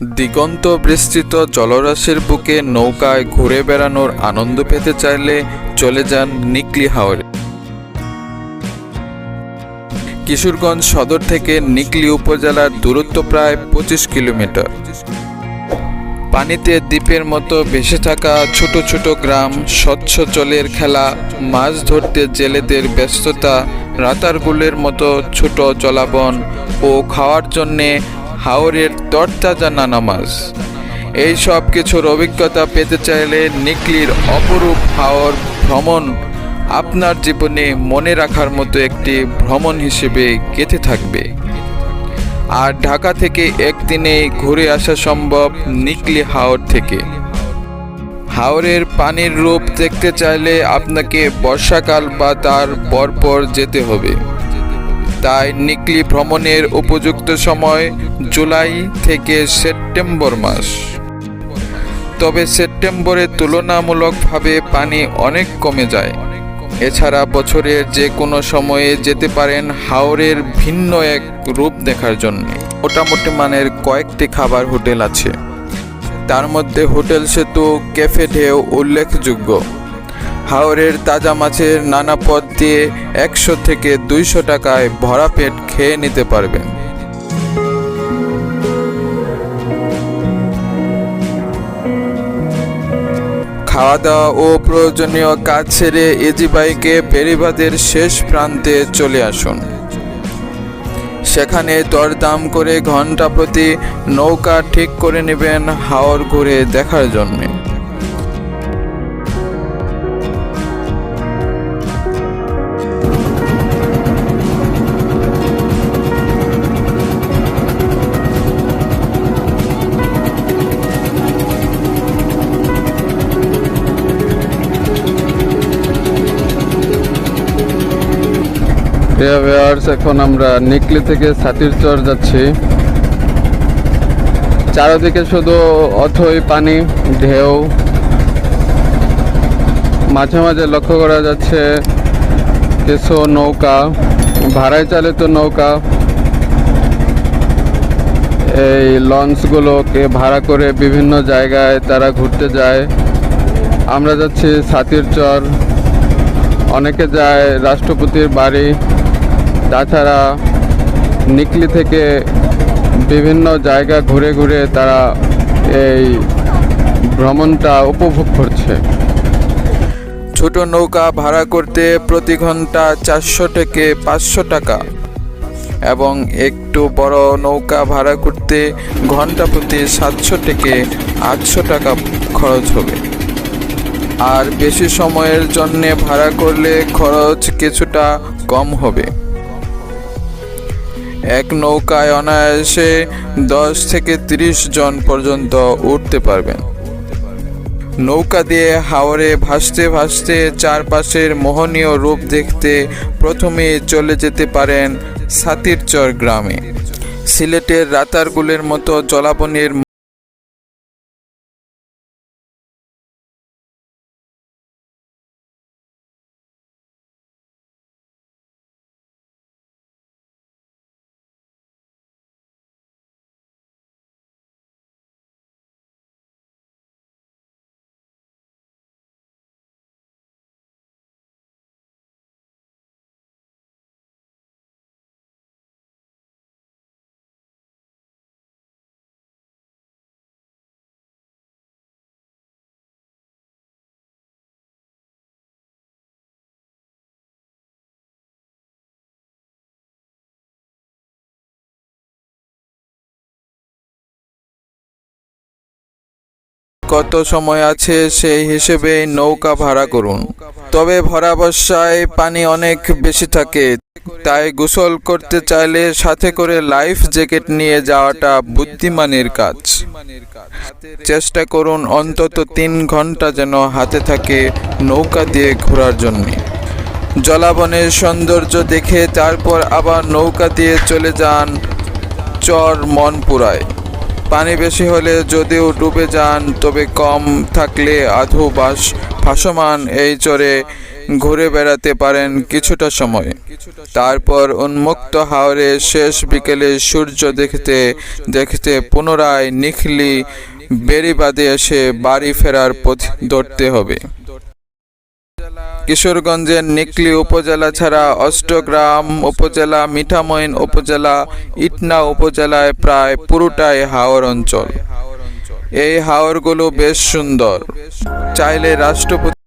দিগন্ত বিস্তৃত জলরাশির বুকে নৌকায় ঘুরে বেড়ানোর আনন্দ পেতে চাইলে চলে যান নিকলি হাওরে। কিশোরগঞ্জ সদর থেকে নিকলি উপজেলার দূরত্ব প্রায় পঁচিশ কিলোমিটার। পানিতে দ্বীপের মতো ভেসে থাকা ছোট ছোট গ্রাম, স্বচ্ছ জলের খেলা, মাছ ধরতে জেলেদের ব্যস্ততা, রাতারগুলের মতো ছোট জলাবন ও খাওয়ার জন্যে হাওরের তরতাজা নানা মাছ এই সব কিছুর অভিজ্ঞতা পেতে চাইলে নিকলির অপরূপ হাওর ভ্রমণ আপনার জীবনে মনে রাখার মতো একটি ভ্রমণ হিসেবে গেঁথে থাকবে। আর ঢাকা থেকে একদিনে ঘুরে আসা সম্ভব নিকলি হাওর থেকে। হাওরের পানির রূপ দেখতে চাইলে আপনাকে বর্ষাকাল বা তার পরপর যেতে হবে। তাই নিকলি ভ্রমণের উপযুক্ত সময় জুলাই থেকে সেপ্টেম্বর মাস। তবে সেপ্টেম্বরে তুলনামূলকভাবে পানি অনেক কমে যায়। এছাড়া বছরের যে কোনো সময়ে যেতে পারেন হাওরের ভিন্ন এক রূপ দেখার জন্য। মোটামুটি মানের কয়েকটি খাবার হোটেল আছে। তার মধ্যে হোটেল সেতু, ক্যাফে ঢেউ উল্লেখযোগ্য। হাওরের তাজা মাছের নানা পদ দিয়ে একশো থেকে দুইশো টাকায় ভরা পেট খেয়ে নিতে পারবেন খাওয়া দাওয়া ও প্রয়োজনীয় কাজ ছেড়ে এজি বাইকে বেরিবাদের শেষ প্রান্তে চলে আসুন। সেখানে দরদাম করে ঘণ্টা প্রতি নৌকা ঠিক করে নেবেন হাওর ঘুরে দেখার জন্যে। এখন আমরা নিকলি থেকে সাতিরচর যাচ্ছি। চারদিকে শুধু অথই পানি, ঢেউ। মাঝে মাঝে লক্ষ্য করা যাচ্ছে কিছু নৌকা, ভাড়ায় চালিত নৌকা। এই লঞ্চগুলোকে ভাড়া করে বিভিন্ন জায়গায় তারা ঘুরতে যায়। আমরা যাচ্ছি সাতিরচর অনেকে যায় রাষ্ট্রপতির বাড়ি। তাছাড়া নিকলি থেকে বিভিন্ন জায়গা ঘুরে ঘুরে তারা এই ভ্রমণটা উপভোগ করছে। ছোট নৌকা ভাড়া করতে প্রতি ঘণ্টা চারশো থেকে পাঁচশো টাকা এবং একটু বড় নৌকা ভাড়া করতে ঘণ্টা প্রতি সাতশো থেকে আটশো টাকা খরচ হবে। আর বেশি সময়ের জন্যে ভাড়া করলে খরচ কিছুটা কম হবে। এক নৌকায় অনায়াসে দশ থেকে তিরিশ জন পর্যন্ত উঠতে পারবেন। নৌকা দিয়ে হাওরে ভাসতে ভাসতে চারপাশের মোহনীয় রূপ দেখতে প্রথমে চলে যেতে পারেন সাতিরচর গ্রামে। সিলেটের রাতারগুলের মতো জলাবনের কত সময় আছে সেই হিসেবে নৌকা ভাড়া করুন। তবে ভরা বর্ষায় পানি অনেক বেশি থাকে, তাই গোসল করতে চাইলে সাথে করে লাইফ জ্যাকেট নিয়ে যাওয়াটা বুদ্ধিমানের কাজ। চেষ্টা করুন অন্তত তিন ঘণ্টা যেন হাতে থাকে নৌকা দিয়ে ঘোরার জন্য। জলাবনের সৌন্দর্য দেখে তারপর আবার নৌকা দিয়ে চলে যান চর মনপুরায়। পানি বেশি হলে যদিও ডুবে যান, তবে কম থাকলে আধু বাস ভাসমান এই চরে ঘুরে বেড়াতে পারেন কিছুটা সময়। তারপর উন্মুক্ত হাওরে শেষ বিকেলে সূর্য দেখতে দেখতে পুনরায় নিখলি বেড়িবাদে এসে বাড়ি ফেরার পথ ধরতে হবে। কিশোরগঞ্জের নিকলি উপজেলা ছাড়া অষ্টগ্রাম উপজেলা, মিঠামইন উপজেলা, ইটনা উপজেলায় প্রায় পুরোটাই হাওর অঞ্চল। এই হাওরগুলো বেশ সুন্দর। চাইলে রাষ্ট্রপতি